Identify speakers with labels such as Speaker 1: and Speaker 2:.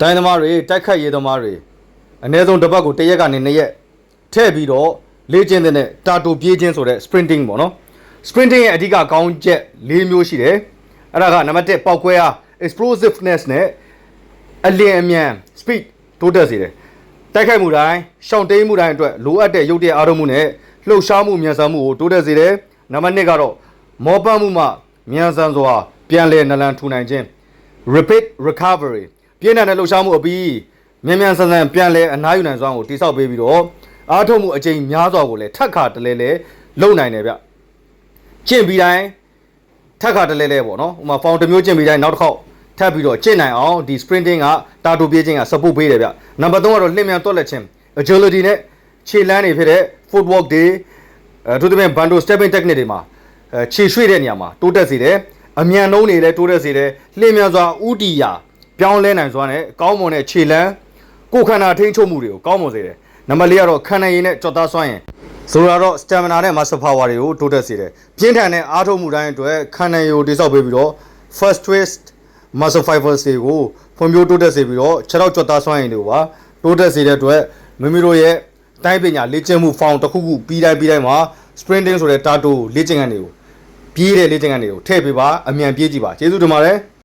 Speaker 1: တိုင်းသမားတွေတိုက်ခတ်ရေးသမားတွေအ ਨੇ ဆုံးတစ်ပတ်ကိုတစ်ရက်ကနေနှစ်ရက်ထည့်ပြီးတော့လေ့ကျင့်တဲ့နဲ့တာတိုပြေးခြင်းဆိုတဲ့ sprinting ပေါ့နော် sprinting ရဲ့အဓိကကောင်းချက်၄မျိုးရှိတယ်အဲ့ဒါကနံပါတ်1ပောက်ကွဲအား explosiveness နဲ့အလင်းအမြန် speed တိုးတက်စေတယ်တိုက်ခိုက်မှုတိုင်းရှောင်တိန်မှုတိုင်းအတွက်လိုအပ်တဲ့ရုပ်တရက်အားထုတ်မှုနဲ့လှုပ်ရှားမှုမြန်ဆန်မှုကိုတိုးတက်စေတယ်နံပါတ်2ကတော့မောပတ်မှုမှမြန်ဆန်စွာပြန်လည်နလန်ထူနိုင်ခြင်း rapid recovery ပြင်းထန်တဲ့လှုပ်ရှားမှုအပြီးမြန်မြန်ဆန်ဆန်ပြန်လဲအနားယူနိုင်စွမ်းကိုတိစောက်ပေးပြီးတော့အားထုတ်မှုအကြိမ်များစွာကိုလည်းထပ်ခါတလဲလဲလုံနိုင်တယ်ဗျကျင့်ပြီးတိုင်းထပ်ခါတလဲလဲပေါ့နော်ဥပမာ found တစ်မျိုးကျင့်ပြီးတိုင်းနောက်တစ်ခေါက်ထပ်ပြီးတော့ကျင့်နိုင်အောင်ဒီ sprinting ကတာတိုပြေးခြင်းက support ပေးတယ်ဗျနံပါတ်3ကတော့လှည့်မြန်တွက်လက်ခြင်း agility နဲ့ခြေလမ်းတွေဖြစ်တဲ့ footwork တွေအဲသူတို့ပြန် bando stepping technique တွေမှာအဲခြေရွှေ့တဲ့နေရာမှာတိုးတက်စေတယ်အမြန်နှုံးတွေလည်းတိုးတက်စေတယ်လှည့်မြန်စွာဥတီယာ ပြောင်းလဲနိုင်စွာနဲ့ကောင်းမွန်တဲ့ခြေလမ်းကိုယ်ခန္ဓာထိန်းချုပ်မှုတွေကိုကောင်းမွန်စေတယ်နံပါတ်4ကတော့ခန္ဓာရည်နဲ့ကြော်သားစွမ်းရင်ဆိုတာတော့ stamina နဲ့ muscle power တွေကိုတိုးတက်စေတယ်ပြင်းထန်တဲ့အားထုတ်မှုတိုင်းအတွက်ခန္ဓာရည်ကိုတိစောက်ပေးပြီးတော့ first twist muscle fibers တွေကိုဖွံ့ဖြိုးတိုးတက်စေပြီးတော့ခြေထောက်ကြော်သားစွမ်းရည်တွေကိုပါတိုးတက်စေတဲ့အတွက်မိမိတို့ရဲ့တိုင်းပညာလေ့ကျင့်မှု form တစ်ခုခုပြီးတိုင်းပြီးတိုင်းမှာ sprinting ဆိုတဲ့တာတိုလေ့ကျင့်ခန်းတွေကိုပြေးတဲ့လေ့ကျင့်ခန်းတွေကိုထည့်ပေးပါအမြန်ပြေးကြည့်ပါကျေးဇူးတင်ပါတယ်